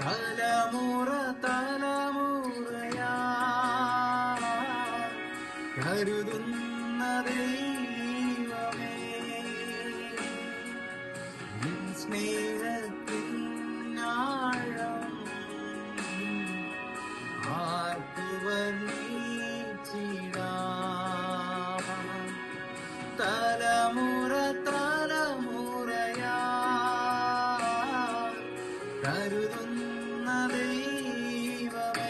തലമുറ തലമുറയാ. കരുതുന്ന ദൈവമേ ആഴം ആർക്കു കരുതുന്ന ദൈവമേ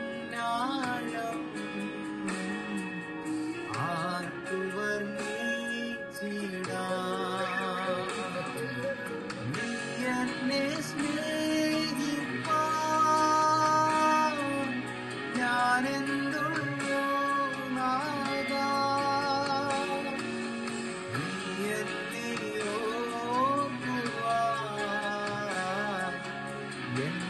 സ്നേഹത്തിനാഴം ആർക്കുവർ നീച്ചിടാ നാ Yeah.